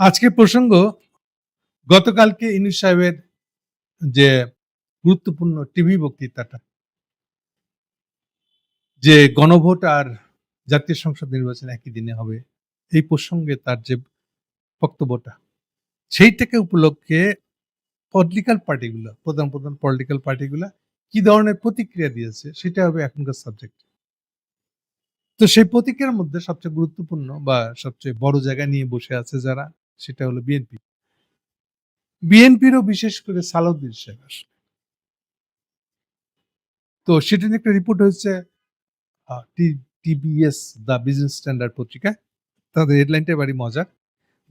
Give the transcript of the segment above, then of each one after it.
আজকের প্রসঙ্গ গতকালকে ইনুস সাহেবের যে গুরুত্বপূর্ণ টিভি বক্তৃতাটা, যে গণভোট আর জাতীয় সংসদ নির্বাচন একই দিনে হবে, এই প্রসঙ্গে তার যে বক্তব্যটা সেই থেকে উপলক্ষে পলিটিক্যাল পার্টিগুলো প্রধান প্রধান পলিটিক্যাল পার্টিগুলো কি ধরনের প্রতিক্রিয়া দিয়েছে, সেটা হবে এখনকার সাবজেক্ট তো সেই প্রতিক্রিয়ার মধ্যে সবচেয়ে গুরুত্বপূর্ণ বা সবচেয়ে বড় জায়গা নিয়ে বসে আছে যারা সেটা হলো বিএনপি বিএনপিরও বিশেষ করে সালাউদ্দিন সাহেব তো সেটা নিয়ে একটা রিপোর্ট হয়েছে টিবিএস দ্য বিজনেস স্ট্যান্ডার্ড পত্রিকায় তাদের হেডলাইনটা বাড়ি মজা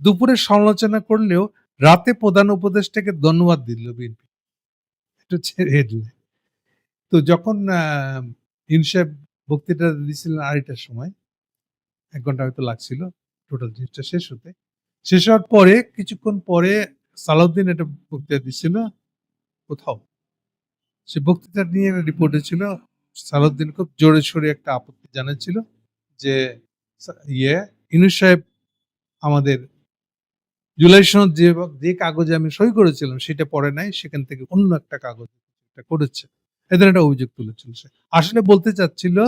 দুপুরে সমালোচনা করলেও রাতে প্রধান উপদেষ্টাকে ধন্যবাদ দিল বিএনপি এটা হচ্ছে হেডলাইন তো যখন ইনসাহেব বক্তৃতা দিয়েছিলেন আড়াইটার সময়, এক ঘণ্টা হয়তো লাগছিল টোটাল জিনিসটা শেষ হতে। শেষ হওয়ার পরে, কিছুক্ষণ পরে সালাউদ্দিন একটা বক্তৃতা দিচ্ছিল, কোথাও। সে বক্তৃতা নিয়ে একটা রিপোর্টে ছিল, সালাউদ্দিন খুব জোরে সোরে একটা আপত্তি জানাচ্ছিল যে ইয়ে ইনু সাহেব আমাদের জুলাই সনদ যে যে কাগজে আমি সই করেছিলাম, সেটা পড়ে নাই, সেখান থেকে অন্য একটা কাগজ করেছে। এদের একটা অভিযোগ তুলেছিল সে। আসলে বলতে চাচ্ছিল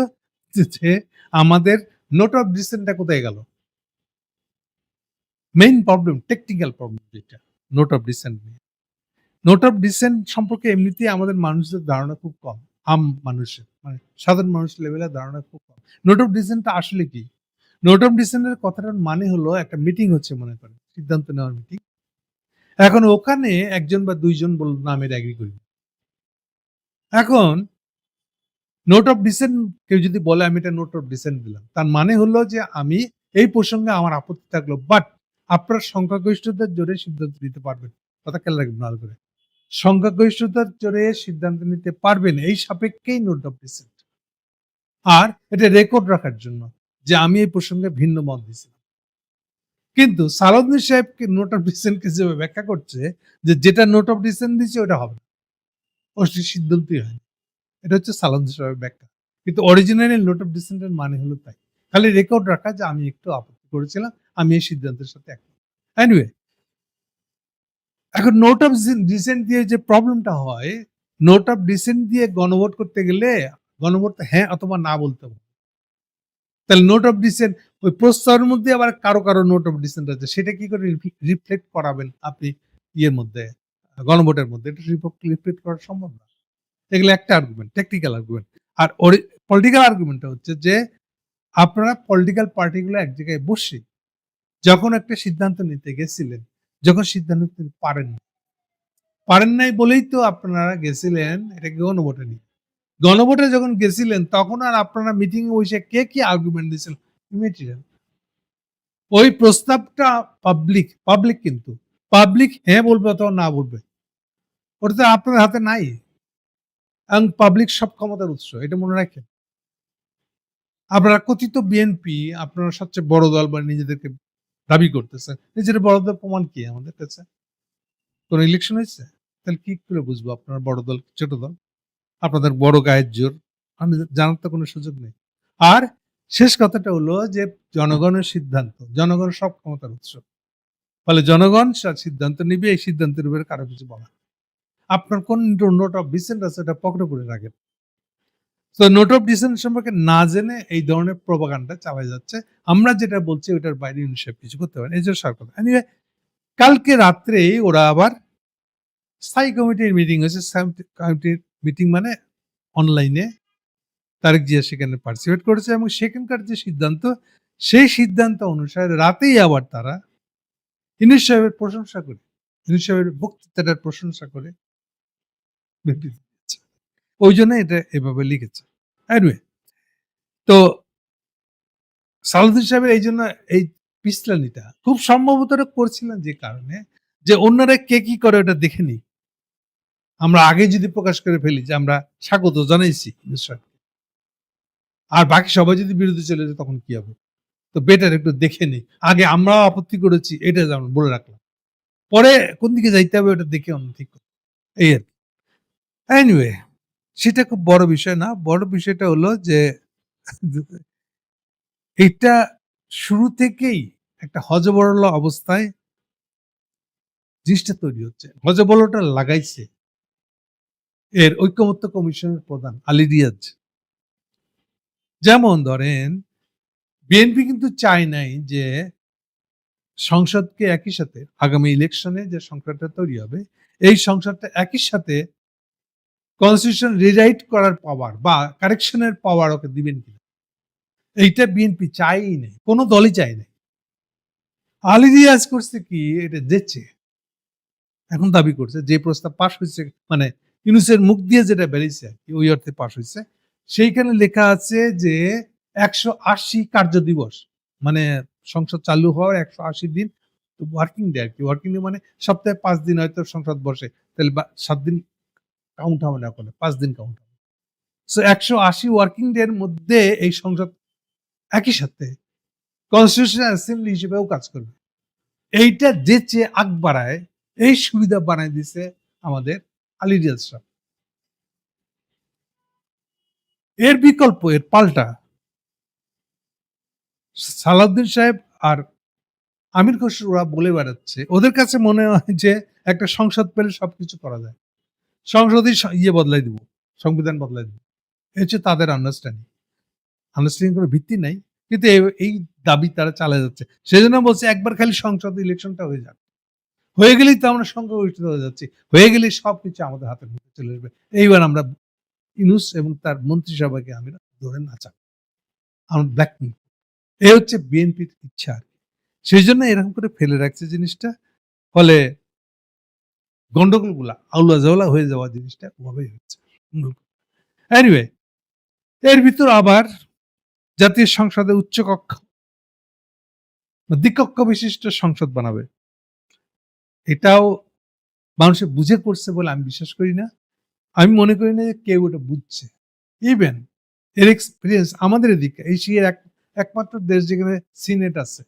যে- আমাদের নোট অফ ডিসেন্টটা কোথায় গেল? মেইন প্রবলেম টেকনিক্যাল প্রবলেম যেটা নোট অফ ডিসেন্ট নিয়ে। নোট অফ ডিসেন্ট সম্পর্কে এমনিতেই আমাদের মানুষদের ধারণা খুব কম, আম মানুষের মানে সাধারণ মানুষ লেভেলের ধারণা খুব কম। নোট অফ ডিসেন্টটা আসলে কি? নোট অফ ডিসেন্টের কথাটার মানে হলো একটা মিটিং হচ্ছে মনে করেন, সিদ্ধান্ত নেওয়ার মিটিং এখন ওখানে একজন বা দুইজন বল, নামের অ্যাগ্রি করি এখন নোট অফ ডিসেন্ট কেউ যদি বলে, আমি এটা নোট অফ ডিসেন্ট দিলাম। তার মানে হলো যে আমি এই প্রসঙ্গে আমার আপত্তি থাকল বাট আপনার সংখ্যাগরিষ্ঠতার জোরে সিদ্ধান্ত নিতে পারবেন। কথা খেয়াল রাখবেন ভালো করে। সংখ্যাগরিষ্ঠতার জোরে সিদ্ধান্ত নিতে পারবেন এই সাপেক্ষেই নোট অফ ডিসেন্ট আর এটা রেকর্ড রাখার জন্য যে আমি এই প্রসঙ্গে ভিন্ন মত দিয়েছিলাম। কিন্তু সালাউদ্দিন সাহেবকে নোট অফ ডিসেন্টকে যেভাবে ব্যাখ্যা করছে যে যেটা নোট অফ ডিসেন্ট দিচ্ছে ওটা হবে ও সে সিদ্ধান্তই হয় এটা হচ্ছে সালাউদ্দিন সাহেবের ব্যাখ্যা। কিন্তু অরিজিনালি নোট অফ ডিসেন্টের মানে হলো তাই। খালি রেকর্ড রাখা যে আমি একটু আপত্তি করেছিলাম আমি এই সিদ্ধান্তের সাথে একমত। এনিওয়ে এখন নোট অফ ডিসেন্ট দিয়ে যে প্রবলেমটা হয় নোট অফ ডিসেন্ট দিয়ে গণভোট করতে গেলে গণভোট হ্যাঁ অথবা না বলতে হবে। তাহলে নোট অফ ডিসেন্ট ওই প্রস্তাবের মধ্যে আবার কারও কারও নোট অফ ডিসেন্ট আছে, সেটা কি করে রিফ্লেক্ট করাবেন আপনি ইয়ের মধ্যে, গণভোটের মধ্যে? এটা রিফ্লেক্ট করা সম্ভব না। এগুলো একটা আর্গুমেন্ট টেকনিক্যাল আর্গুমেন্ট আর পলিটিক্যাল আর্গুমেন্টটা হচ্ছে যে, আপনারা পলিটিক্যাল পার্টিগুলো এক জায়গায় বসে যখন একটা সিদ্ধান্ত নিতে গেছিলেন, যখন সিদ্ধান্ত নিতে পারেন পারেন নাই বলেই তো আপনারা গেছিলেন এটাকে গণভোটে নিয়ে গণভোটে যখন গেছিলেন, তখন আর আপনারা মিটিং বসে কে কি আর্গুমেন্ট দিয়েছিল? ইমেটেরিয়াল ওই প্রস্তাবটা পাবলিক পাবলিক কিন্তু। পাবলিক হ্যাঁ বলবে অথবা না বলবে। ওটা তো আপনার হাতে নাই। এবং পাবলিক সব ক্ষমতার উৎস, এটা মনে রাখেন। আপনারা কথিত বিএনপি আপনারা সবচেয়ে বড় দল বা নিজেদেরকে দাবি করতেছেন নিজের বড় দল প্রমাণ কি আমাদের কাছে? কোন ইলেকশন হয়েছে? তাহলে কি করে বুঝব আপনার বড় দল ছোট দল? আপনাদের বড় গায়ের জোর? আমি জানার তো কোনো সুযোগ নেই। আর শেষ কথাটা হলো যে জনগণের সিদ্ধান্ত, জনগণ সব ক্ষমতার উৎস। ফলে জনগণ সিদ্ধান্ত নিবে, এই সিদ্ধান্তের উপরে কারও কিছু বলা। আপনার কোন নোট অফ আছে এটা পকেটে করে রাখেন। তো নোট অফ ডিসেন্ট সম্পর্কে না জেনে এই ধরনের প্রবাগান্ডা চালাই যাচ্ছে। আমরা যেটা বলছি ওটার বাইরে ইউনিসেফ কিছু করতে পারেন। এই যে সরকার Anyway, কালকে রাত্রেই ওরা আবার স্থায়ী কমিটির মিটিং হয়েছে। কমিটির মিটিং মানে অনলাইনে তারেক জিয়া সেখানে পার্টিসিপেট করেছে এবং সেখানকার যে সিদ্ধান্ত সেই সিদ্ধান্ত অনুসারে রাতেই আবার তারা ইনিশ সাহেবের প্রশংসা করে ইনিশ সাহেবের বক্তৃতাটার প্রশংসা করে ওই জন্য এটা এভাবে লিখেছে। তো সালাউদ্দিন সাহেবের এই জন্য এই পিছলানিটা খুব সম্ভবত করছিলেন যে কারণে যে অন্যরা কে কি করে ওটা দেখে নি আমরা আগে যদি প্রকাশ করে ফেলি যে আমরা স্বাগত জানাইছি ইউনূস আর বাকি সবাই যদি বিরুদ্ধে চলে যায় তখন কি হবে? তো বেটার একটু দেখে নি আগে আমরাও আপত্তি করেছি, এটা যেমন বলে রাখলাম। পরে কোন দিকে যাইতে হবে ওটা দেখে অন্য ঠিক। এই আর এনিওয়ে সেটা খুব বড় বিষয় না। বড় বিষয়টা হলো যে, এটা শুরু থেকেই একটা হজবরল অবস্থায় জিনিসটা তৈরি হচ্ছে। গজবলটা লাগাইছে এর ঐক্যমত্য কমিশনের প্রধান আলী রিয়াজ। যেমন ধরেন, বিএনপি কিন্তু চায় নাই যে সংসদকে একই সাথে, আগামী ইলেকশনে যে সংসদটা তৈরি হবে, এই সংসদটা একই সাথে কনস্টিটিউশন রিরাইট করার পাওয়ার বা কারেকশনের পাওয়ার ওকে দিবেন কিনা। এইটা বিএনপি চাইই নেই, কোনো দলই চাই নাই। আলী রিয়াজ করছে কি, এটা যেচ্ছে এখন দাবি করছে, যে প্রস্তাব পাশ হয়েছে মানে ইউনুসের মুখ দিয়ে যেটা বেরিয়েছে, আর কি, ওই অর্থে পাশ হয়েছে। সেইখানে লেখা আছে যে একশো আশি কার্য দিবস মানে সংসদ চালু হওয়ার একশো আশি দিন ওয়ার্কিং ডে আর কি। ওয়ার্কিং ডে মানে সপ্তাহে পাঁচ দিন হয়তো সংসদ বসে, তাহলে সাত দিন কাউন্ট হবে না করে পাঁচ দিন কাউন্ট হবে। সো একশো আশি ওয়ার্কিং ডে এর মধ্যে এই সংসদ একই সাথে কনস্টিটিউশন অ্যাসেম্বলি হিসেবেও কাজ করবে। এইটা যে চেয়ে আগ বাড়ায়, এই সুবিধা বানায় দিছে আমাদের আলী রিয়াজ সাহেব। এর বিকল্প, এর পাল্টা সালাউদ্দিন সাহেব আর আমির খসরু ওরা বলে বেড়াচ্ছে, ওদের কাছে মনে হয় যে একটা সংসদ পেলে সবকিছু করা যায়। সংসদই স- ইয়ে বদলাই দিব, সংবিধান বদলাই দিব। এই হচ্ছে তাদের আন্ডারস্ট্যান্ডিং আন্ডারস্ট্যান্ডিং কোনো ভিত্তি নাই, কিন্তু এই দাবি তারা চালিয়ে যাচ্ছে। সেজন্য বলছে একবার খালি সংসদ ইলেকশনটা হয়ে যাক। হয়ে গেলেই তো আমরা সংখ্যাগরিষ্ঠিত হয়ে যাচ্ছি। হয়ে গেলেই সব কিছু আমাদের হাতের মধ্যে চলে আসবে। এইবার আমরা ইনুস এবং তার মন্ত্রিসভাকে আমরা ধরে নাচা আমরা ব্ল্যাক এ হচ্ছে বিএনপির ইচ্ছা আর। সেই জন্য এরকম করে ফেলে রাখছে জিনিসটা। ফলে গন্ডগোলগুলা আউলা জাউলা হয়ে যাওয়া জিনিসটা ওভাবেই হচ্ছে এনিওয়ে এর ভিতর আবার জাতীয় সংসদে উচ্চ কক্ষ দ্বিকক্ষ বিশিষ্ট সংসদ বানাবে। এটাও মানুষে বুঝে করছে বলে আমি বিশ্বাস করি না। আমি মনে করি না যে কেউ এটা বুঝছে। ইভেন এর এক্সপিরিয়েন্স আমাদের এদিকে, এশিয়ার এক, একমাত্র দেশ যেখানে সিনেট আছে।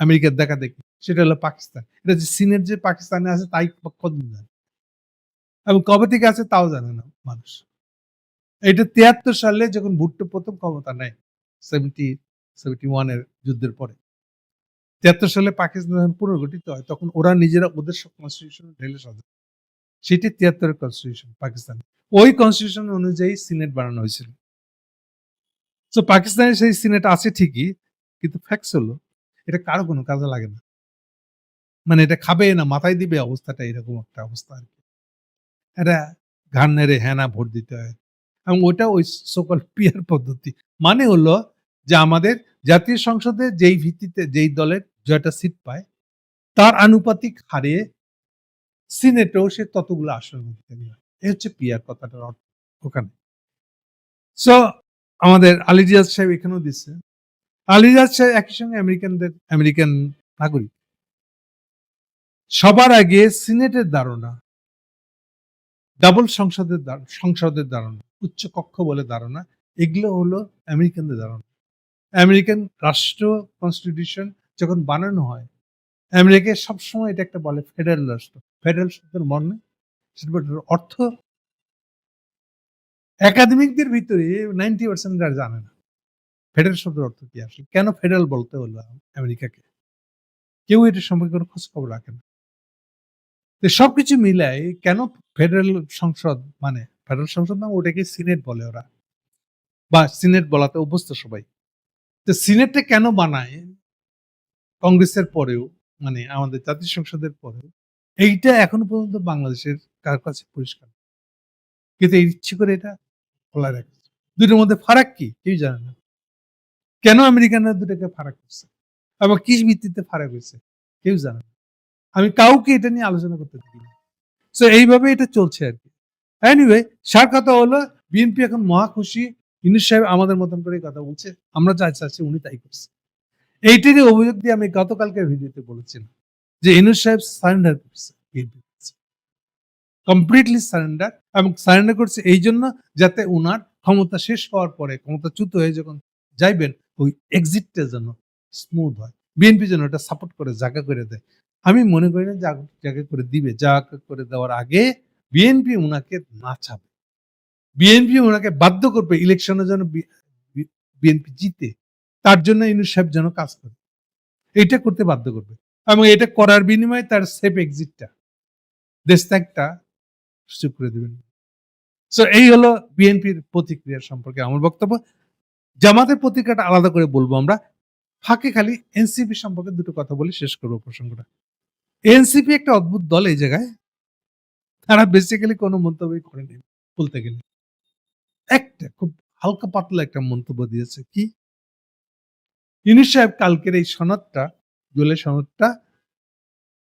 আমেরিকার দেখা দেখি, সেটা হলো পাকিস্তান। এটা যে সিনেট যে পাকিস্তানে আছে, তাই কদিন জানে। এবং কবে থেকে আছে, তাও জানে না মানুষ। এটা তিয়াত্তর সালে যখন ভুট্টো প্রথম ক্ষমতা নেয় সেভেন্টি সেভেন্টি ওয়ানের যুদ্ধের পরে। তিয়াত্তর সালে পাকিস্তান পুনর্গঠিত হয়, তখন ওরা নিজেরা ওদের কনস্টিটিউশন ঢেলে সাজে সেটি তিয়াত্তরের কনস্টিটিউশন পাকিস্তান। ওই কনস্টিটিউশন অনুযায়ী সিনেট বানানো হয়েছিল। তো পাকিস্তানে সেই সিনেট আছে ঠিকই, কিন্তু ফ্যাক্স হলো এটা কারও কোনো কাজে লাগে না। মানে এটা খাবে না, মাথায় দিবে অবস্থাটা এরকম একটা অবস্থা আর কি। এটা ঘাড় নেড়ে হ্যানা ভোট দিতে হয়। এবং ওটা ওই সকল পিয়ার পদ্ধতি। মানে হলো যে আমাদের জাতীয় সংসদে যেই ভিত্তিতে, যেই দলের জয়টা সিট পায়, তার আনুপাতিক হারে সিনেটেও সে ততগুলো আসন এই হচ্ছে পিয়ার কথাটার অর্থ ওখানে। সো আমাদের আলিরিয়াজ সাহেব এখানেও দিচ্ছে। আলিরাজ সাহেব একই সঙ্গে আমেরিকানদের, আমেরিকান নাগরিক। সবার আগে সিনেটের ধারণা, ডাবল সংসদের সংসদের ধারণা, উচ্চ কক্ষ বলে ধারণা, এগুলো হলো আমেরিকানদের ধারণা। আমেরিকান রাষ্ট্র কনস্টিটিউশন যখন বানানো হয়, আমেরিকায় সবসময় এটা একটা বলে ফেডারেল রাষ্ট্র। ফেডারেল শব্দের মর্মে সেটার অর্থ। একাডেমিকদের ভিতরে নাইনটি পার্সেন্ট আর জানে না। ফেডারেল শব্দের অর্থ কি আসলে? কেন ফেডারেল বলতে হলো আমেরিকাকে? কেউ এটা সম্পর্কে কোনো খোঁজ খবর রাখে না। তো সবকিছু মিলাই কেন ফেডারেল সংসদ মানে ফেডারেল সংসদ না, ওটাকে সিনেট বলে ওরা? বা সিনেট বলাতে অভ্যস্ত সবাই। তো সিনেটটা কেন বানায়? কংগ্রেসের পরেও মানে আমাদের জাতীয় সংসদের পরেও, এইটা এখনও পর্যন্ত বাংলাদেশের কার কাছে পরিষ্কার কিন্তু ইচ্ছে করে এটা খোলা রাখছে দুটোর মধ্যে ফারাক কি? কেউ জানে না। কেন আমেরিকানরা দুটোকে ফারাক করছে? আবার কি ভিত্তিতে ফারাক হয়েছে কেউ জানে আমি কাউকে এটা নিয়ে আলোচনা করতে দেখি না সো এইভাবে এটা চলছে আর কি। এনিওয়ে সার কথা হলো বিএনপি এখন মহা খুশি। ইনুস সাহেব আমাদের মতন করে কথা বলছে। আমরা যা চাচ্ছি উনি তাই করছে। এইটারই অভিযোগ দিয়ে আমি গতকালকের ভিডিওতে বলেছিলাম যে ইনুস সাহেব সারেন্ডার করছে কমপ্লিটলি সারেন্ডার এবং সারেন্ডার করছে এই জন্য যাতে ওনার ক্ষমতা শেষ হওয়ার পরে ক্ষমতা চ্যুত হয়ে যখন যাইবেন ওই এক্সিটটা যেন স্মুথ হয়। বিএনপি যেন এটা সাপোর্ট করে, জায়গা করে দেয়। আমি মনে করি না জায়গা করে দিবে। জায়গা করে দেওয়ার আগে বিএনপি ওনাকে নাচাবে। বিএনপি ওনাকে বাধ্য করবে ইলেকশনে যেন বিএনপি জিতে। তার জন্য ইউনুস সাহেব যেন কাজ করে। এইটা করতে বাধ্য করবে। এবং এটা করার বিনিময়ে তার সেফ এক্সিটটা দেশ ত্যাগটা সুযোগ করে দেবেন। সো এই হলো বিএনপির প্রতিক্রিয়া সম্পর্কে আমার বক্তব্য। জামাতের প্রতিক্রিয়াটা আলাদা করে বলব আমরা। ফাঁকে খালি এনসিপি সম্পর্কে দুটো কথা বলে শেষ করব প্রসঙ্গটা। এনসিপি একটা অদ্ভুত দল এই জায়গায়। তারা বেসিক্যালি কোনো মন্তব্যই করেনি, বলতে গেলে। একটা খুব হালকা পাতলা একটা মন্তব্য দিয়েছে কি? ইউনিস সাহেব কালকের এই সনদটা দলের সনদটা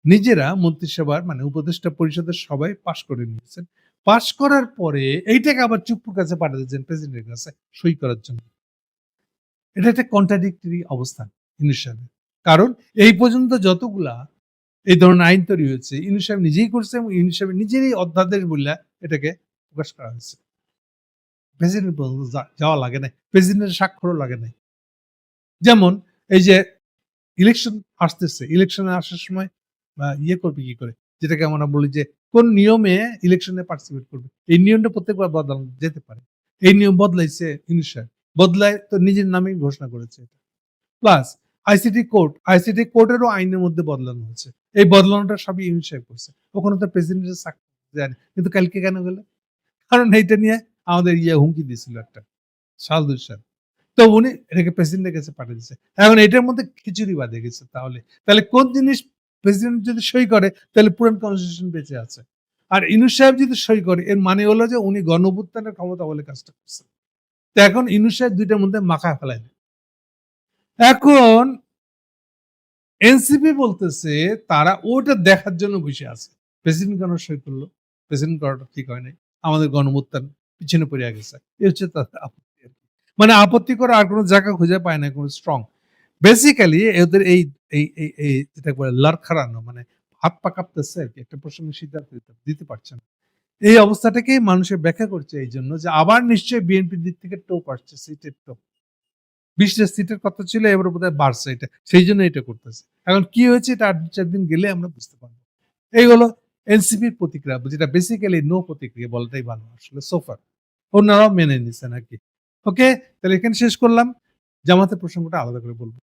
নিজেরা মন্ত্রিসভার মানে উপদেষ্টা পরিষদের সবাই পাশ করে নিয়েছেন। পাশ করার পরে এইটাকে আবার চুপুর কাছে পাঠিয়ে দিয়েছেন প্রেসিডেন্টের কাছে সই করার জন্য। এটা একটা কন্ট্রাডিক্টরি অবস্থান ইউনিস কারণ এই পর্যন্ত যতগুলা এই ধরনের আইন তৈরি হয়েছে ইউনিস নিজেই করছে এবং ইউনিস নিজেরই অধ্যাদেশ বললে এটাকে প্রকাশ করা হয়েছে। প্রেসিডেন্ট যাওয়া লাগে নাই প্রেসিডেন্টের স্বাক্ষরও লাগে নাই। যেমন এই যে ইলেকশন আসতেছে ইলেকশনে আসার সময়, বা ইয়ে করবে কি করে, যেটাকে আমরা বলি যে কোন নিয়মে ইলেকশনে পার্টিসিপেট করবে। এই নিয়মটা প্রত্যেকবার বদলানো যেতে পারে। এই নিয়ম বদলাইছে ইউনিস বদলায়, তো নিজের নামেই ঘোষণা করেছে প্লাস আইসিটি কোর্ট আইসিটি কোর্টেরও আইনের মধ্যে বদলানো হয়েছে। এই বদলানোটা সবই ইউনিট সাহেব করছে ওখানে তো প্রেসিডেন্টের জানি কিন্তু কালকে কেন গেলে কারণ এইটা নিয়ে আমাদের ইয়ে হুমকি দিয়েছিল একটা সালদুর সাহেব তো উনি এটাকে প্রেসিডেন্টের কাছে পাঠিয়ে দিচ্ছে এখন এটার মধ্যে খিচুড়ি বাঁধে গেছে তাহলে। তাহলে কোন জিনিস প্রেসিডেন্ট যদি সই করে, তাহলে পুরান কনস্টিটিউশন বেঁচে আছে। আর ইনু সাহেব যদি সই করে, এর মানে হলো যে উনি গণভুত্থানের ক্ষমতা বলে কাজটা করছেন। তো এখন ইনুস দুইটার মধ্যে মাখা ফেলাই। এখন এনসিপি বলতেছে তারা ওটা দেখার জন্য বসে আছে। প্রেসিডেন্ট কেন সই করল? প্রেসিডেন্ট করাটা ঠিক হয় নাই। আমাদের গণমুত্থান পিছনে পড়ে গেছে। এই হচ্ছে তাদের আপত্তি আর কি। মানে আপত্তি করে আর কোনো জায়গা খুঁজে পায় না কোনো স্ট্রং বেসিক্যালি এদের এই এই এই যেটা বলে লার খারানো মানে হাত পা কাঁপতেছে আর কি। একটা প্রসঙ্গে সিদ্ধান্ত দিতে পারছে না। এই অবস্থাটাকে মানুষের ব্যাখ্যা করছে এই জন্য যে আবার নিশ্চয়ই বিএনপির দিক থেকে টোপ আসছে, সিটের টোপ। বিশটা সিটের কথা ছিল, এবার বোধহয় বাড়ছে এটা। সেই জন্য এটা করতেছে। এখন কি হয়েছে এটা আট চার দিন গেলে আমরা বুঝতে পারব। এই হলো এনসিপির প্রতিক্রিয়া, যেটা বেসিক্যালি নো প্রতিক্রিয়া বলাটাই ভালো আসলে সোফার অন্যরাও মেনে নিছেন নাকি ওকে তাহলে এখানে শেষ করলাম। জামাতের প্রসঙ্গটা আলাদা করে বলব।